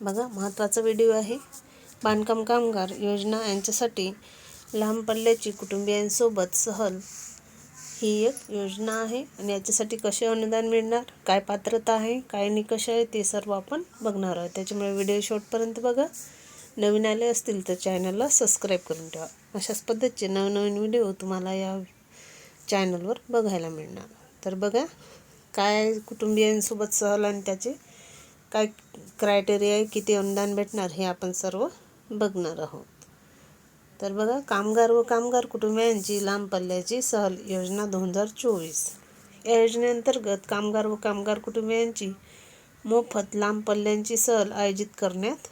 बघा महत्त्वाचा व्हिडिओ आहे. बांधकाम कामगार योजना यांच्यासाठी लांब पल्ल्याची कुटुंबियांसोबत सहल ही एक योजना आहे आणि याच्यासाठी कसे अनुदान मिळणार काय पात्रता आहे काय निकष आहे ते सर्व आपण बघणार आहोत. त्याच्यामुळे व्हिडिओ शॉर्टपर्यंत बघा. नवीन आले असतील तर चॅनलला सबस्क्राईब करून ठेवा. अशाच पद्धतीचे नवनवीन व्हिडिओ तुम्हाला या चॅनलवर बघायला मिळणार. तर बघा काय कुटुंबियांसोबत सहल आणि त्याचे काय क्रायटेरिया आहे किती अनुदान भेटणार हे आपण सर्व बघणार आहोत. तर बघा कामगार व कामगार कुटुंबियांची लांब पल्ल्याची सहल योजना दोन हजार चोवीस. या योजनेअंतर्गत कामगार व कामगार कुटुंबियांची मोफत लांब पल्ल्यांची सहल आयोजित करण्यात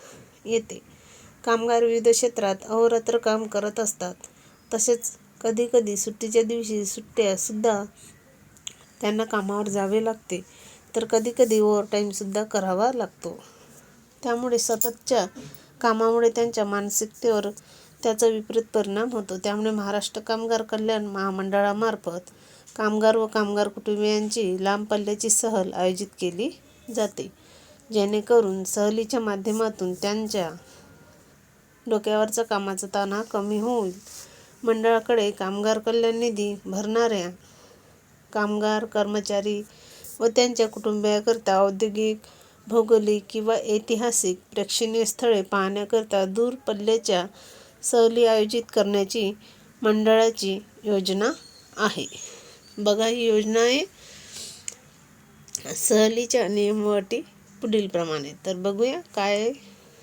येते. कामगार विविध क्षेत्रात अहोरात्र काम करत असतात. तसेच कधीकधी सुट्टीच्या दिवशी सुट्ट्यासुद्धा त्यांना कामावर जावे लागते. तर कधीकधी ओव्हरटाईमसुद्धा करावा लागतो. त्यामुळे सततच्या कामामुळे त्यांच्या मानसिकतेवर त्याचा विपरीत परिणाम होतो. त्यामुळे महाराष्ट्र कामगार कल्याण महामंडळामार्फत कामगार व कामगार कुटुंबियांची लांब पल्ल्याची सहल आयोजित केली जाते. जेणेकरून सहलीच्या माध्यमातून त्यांच्या डोक्यावरचा कामाचा ताणा कमी होईल मंडळाकडे कामगार कल्याण निधी भरणाऱ्या कामगार कर्मचारी व त्यांच्या कुटुंबियाकरता औद्योगिक भौगोलिक किंवा ऐतिहासिक प्रेक्षणीय स्थळे पाहण्याकरता दूर पल्ल्याच्या सहली आयोजित करण्याची मंडळाची योजना आहे. बघा ही योजना आहे. सहलीच्या नियमअटी पुढीलप्रमाणे तर बघूया काय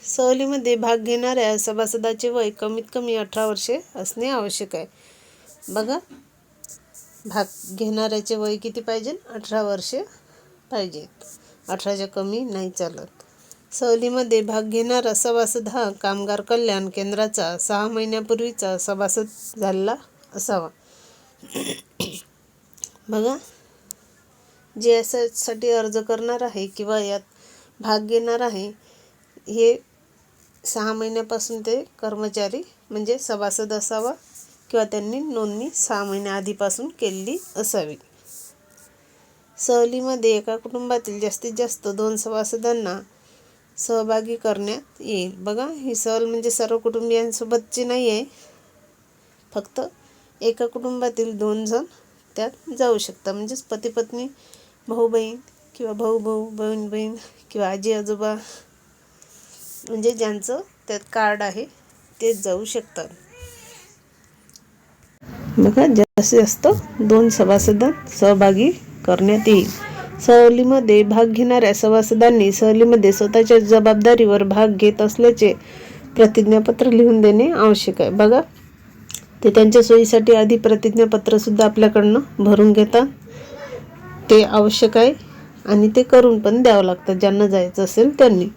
सहलीमध्ये भाग घेणाऱ्या सभासदाचे वय कमीत कमी अठरा वर्षे असणे आवश्यक आहे. बघा भाग घेणाऱ्याचे वय किती पाहिजे? अठरा वर्षे पाहिजेत अठराच्या कमी नाही चालत. सहलीमध्ये भाग घेणारा सभासद हा कामगार कल्याण केंद्राचा सहा महिन्यापूर्वीचा सभासद झालेला असावा. बघा जे साठी अर्ज करणार आहे किंवा यात भाग घेणार आहे हे सहा महिन्यापासून ते कर्मचारी म्हणजे सभासद असावा. किंवा त्यांनी नोंदणी सहा महिन्याआधीपासून केलेली असावी. सहलीमध्ये एका कुटुंबातील जास्तीत जास्त दोन सभासदांना सहभागी करण्यात येईल. बघा ही सहल म्हणजे सर्व कुटुंबियांसोबतची नाही आहे. फक्त एका कुटुंबातील दोन जण त्यात जाऊ शकतात म्हणजेच पती पत्नी भाऊ बहीण किंवा भाऊ भाऊ बहीण बहीण किंवा आजी आजोबा म्हणजे ज्यांचं त्यात कार्ड आहे तेच जाऊ शकतात. बघा जास्तीत जास्त दोन सभासद सहभागी करण्यात येईल. सहलीमध्ये भाग घेणाऱ्या सभासदांनी सहलीमध्ये स्वतःच्या जबाबदारीवर भाग घेत असल्याचे प्रतिज्ञापत्र लिहून देणे आवश्यक आहे. बघा ते त्यांच्या सोयीसाठी आधी प्रतिज्ञापत्रसुद्धा आपल्याकडनं भरून घेतात. ते आवश्यक आहे आणि ते करून पण द्यावं लागतं ज्यांना जायचं असेल त्यांनी.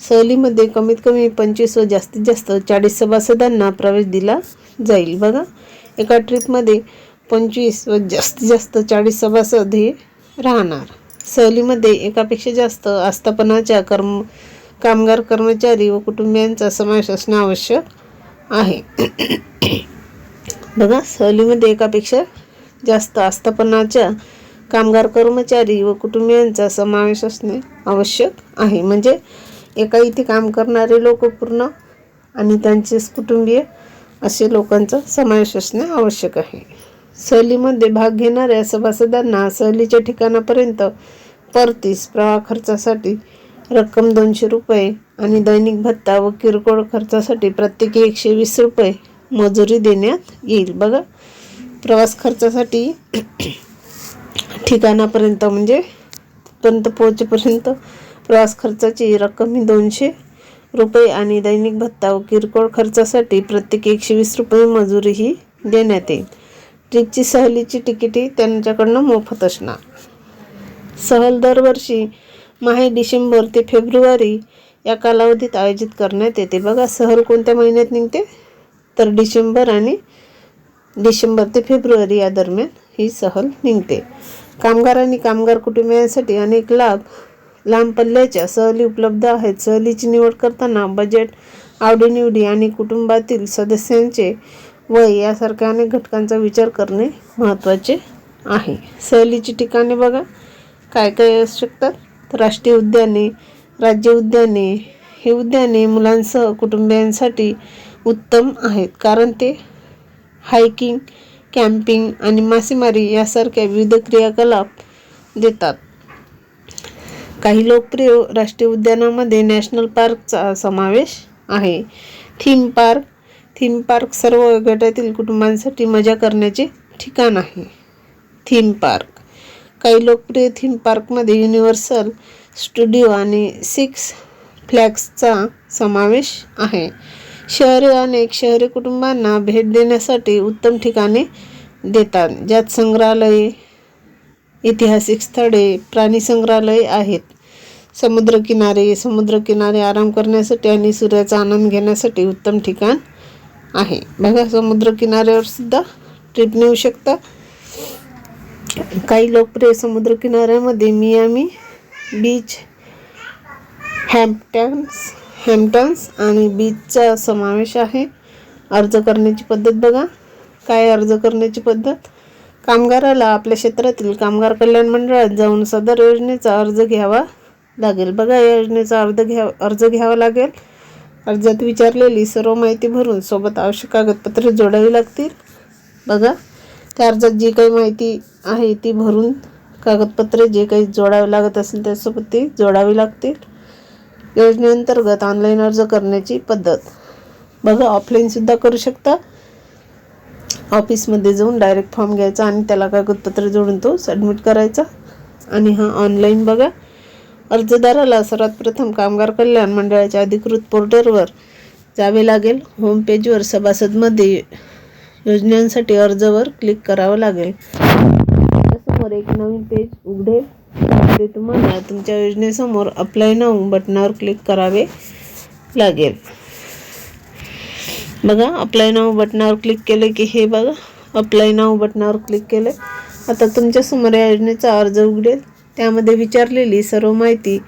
सहलीमध्ये कमीत कमी पंचवीस व जास्तीत जास्त चाळीस सभासदांना प्रवेश दिला जाईल. बघा एका ट्रिपमध्ये पंचवीस व जास्तीत जास्त चाळीस सभासद हे राहणार. सहलीमध्ये एकापेक्षा जास्त आस्थापनाच्या कर्म कामगार कर्मचारी व कुटुंबियांचा समावेश असणे आवश्यक आहे. बघा सहलीमध्ये एकापेक्षा जास्त आस्थापनाच्या कामगार कर्मचारी व कुटुंबियांचा समावेश असणे आवश्यक आहे. म्हणजे एका इथे काम करणारे लोक पूर्ण आणि त्यांचेच कुटुंबीय असे लोकांचा समावेश असणे आवश्यक आहे. सहलीमध्ये भाग घेणाऱ्या सभासदांना सहलीच्या ठिकाणापर्यंत परतीस प्रवाह खर्चासाठी रक्कम दोनशे रुपये आणि दैनिक भत्ता व किरकोळ खर्चासाठी प्रत्येकी एकशे वीस रुपये मजुरी देण्यात येईल. बघा प्रवास खर्चासाठी ठिकाणापर्यंत म्हणजे पर्यंत पोहोचेपर्यंत प्रवास खर्चाची रक्कम ही दोनशे रुपये आणि दैनिक भत्ता व किरकोळ खर्चासाठी प्रत्येकी एकशे वीस रुपये मजुरी ही देण्यात येईल. ट्रिपची सहलीची तिकिटी त्यांच्याकडनं मोफत असणार. सहल दरवर्षी माहे डिसेंबर ते फेब्रुवारी या कालावधीत आयोजित करण्यात येते. बघा सहल कोणत्या महिन्यात निघते? तर डिसेंबर आणि डिसेंबर ते फेब्रुवारी या दरम्यान ही सहल निघते. कामगार आणि कामगार कुटुंबियांसाठी अनेक लाभ लांब पल्ल्याच्या सहली उपलब्ध आहेत. सहलीची निवड करताना बजेट आवडीनिवडी आणि कुटुंबातील सदस्यांचे वय यासारख्या अनेक घटकांचा विचार करणे महत्त्वाचे आहे. सहलीची ठिकाणे बघा. काय काय असू शकतात? राष्ट्रीय उद्याने राज्य उद्याने. हे उद्याने मुलांसह कुटुंबियांसाठी उत्तम आहेत. कारण ते हायकिंग कॅम्पिंग आणि मासेमारी यासारख्या विविध क्रियाकलाप देतात. काही लोकप्रिय राष्ट्रीय उद्यानामध्ये नॅशनल पार्कचा समावेश आहे. थीम पार्क थीम पार्क सर्व गटातील कुटुंबांसाठी मजा करण्याचे ठिकाण आहे. थीम पार्क काही लोकप्रिय थीम पार्कमध्ये युनिव्हर्सल स्टुडिओ आणि सिक्स फ्लॅग्सचा समावेश आहे. शहरे अनेक शहरी कुटुंबांना भेट देण्यासाठी उत्तम ठिकाणे देतात ज्यात संग्रहालये ऐतिहासिक स्थळे प्राणी संग्रहालय आहेत. समुद्रकिनारे समुद्रकिनारे आराम करण्यासाठी आणि सूर्याचा आनंद घेण्यासाठी उत्तम ठिकाण आहे. बघा समुद्रकिनाऱ्यावर सुद्धा ट्रिप नेऊ शकता. काही लोकप्रिय समुद्रकिनाऱ्यामध्ये मियामी बीच हॅम्पटन्स हॅम्पटन्स आणि बीचचा समावेश आहे. अर्ज करण्याची पद्धत बघा. काय अर्ज करण्याची पद्धत? कामगाराला आपल्या क्षेत्रातील कामगार कल्याण मंडळात जाऊन सदर योजनेचा अर्ज घ्यावा. लागेल. बघा या योजनेचा अर्ज घ्या अर्ज घ्यावा लागेल. अर्जात विचारलेली सर्व माहिती भरून सोबत आवश्यक कागदपत्रे जोडावी लागतील. बघा त्या अर्जात जी काही माहिती आहे ती भरून कागदपत्रे जे काही जोडावे लागत असेल त्यासोबत ती जोडावी लागतील. योजनेअंतर्गत ऑनलाईन अर्ज करण्याची पद्धत. बघा ऑफलाईनसुद्धा करू शकता. ऑफिसमध्ये जाऊन डायरेक्ट फॉर्म घ्यायचा आणि त्याला कागदपत्र जोडून तो सबमिट करायचा. आणि हा ऑनलाईन बघा. अर्जदाराला सर्वात प्रथम कामगार कल्याण मंडळाच्या अधिकृत पोर्टलवर जावे लागेल. होम पेजवर सभासदमध्ये योजनांसाठी अर्जवर क्लिक करावं लागेल. समोर एक नवीन पेज उघडेल ते तुम्हाला तुमच्या योजनेसमोर अप्लाय नाऊ बटनावर क्लिक करावे लागेल. बघा अप्लाय नाऊ बटनावर क्लिक केले की हे बघा अप्लाय नाऊ बटनावर क्लिक केले आता तुमच्यासमोर या योजनेचा अर्ज उघडेल. त्यामध्ये विचारलेली सर्व माहिती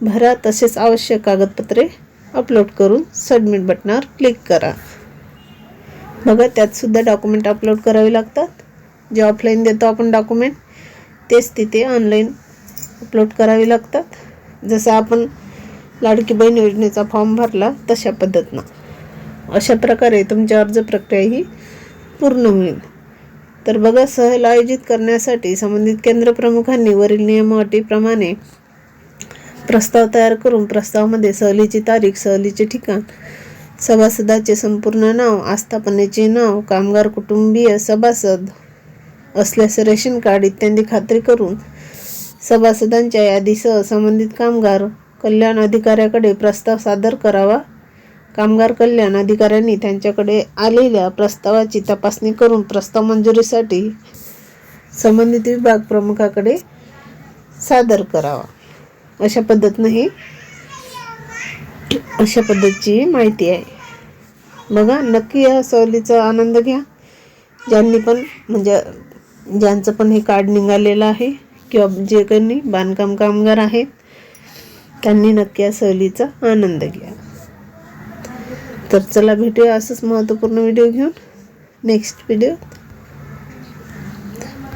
भरा तसेच आवश्यक कागदपत्रे अपलोड करून सबमिट बटनावर क्लिक करा. बघा त्यातसुद्धा डॉक्युमेंट अपलोड करावे लागतात. जे ऑफलाईन देतो आपण डॉक्युमेंट तेच तिथे ऑनलाईन अपलोड करावे लागतात. जसं आपण लाडकी बहीण योजनेचा फॉर्म भरला तशा पद्धतीनं. अशा प्रकारे तुमची अर्ज प्रक्रिया ही पूर्ण होईल. तर बघा सहल आयोजित करण्यासाठी संबंधित केंद्र प्रमुखांनी वरील नियम अटीप्रमाणे प्रस्ताव तयार करून प्रस्तावामध्ये सहलीची तारीख सहलीचे ठिकाण सभासदाचे संपूर्ण नाव आस्थापनेचे नाव कामगार कुटुंबीय सभासद असल्यास रेशन कार्ड इत्यादी खात्री करून सभासदांच्या यादीसह संबंधित कामगार कल्याण अधिकाऱ्याकडे प्रस्ताव सादर करावा. कामगार कल्याण अधिकाऱ्यांनी त्यांच्याकडे आलेल्या प्रस्तावाची तपासणी करून प्रस्ताव मंजुरीसाठी संबंधित विभाग प्रमुखाकडे सादर करावा. अशा पद्धतीनं ही अशा पद्धतीची माहिती आहे. बघा नक्की या सहलीचा आनंद घ्या. ज्यांनी पण म्हणजे ज्यांचं पण हे कार्ड निघालेलं आहे किंवा जे काही बांधकाम कामगार आहेत त्यांनी नक्की या सहलीचा आनंद घ्या. तर चला भेटूया असंच महत्त्वपूर्ण व्हिडिओ घेऊन. Next video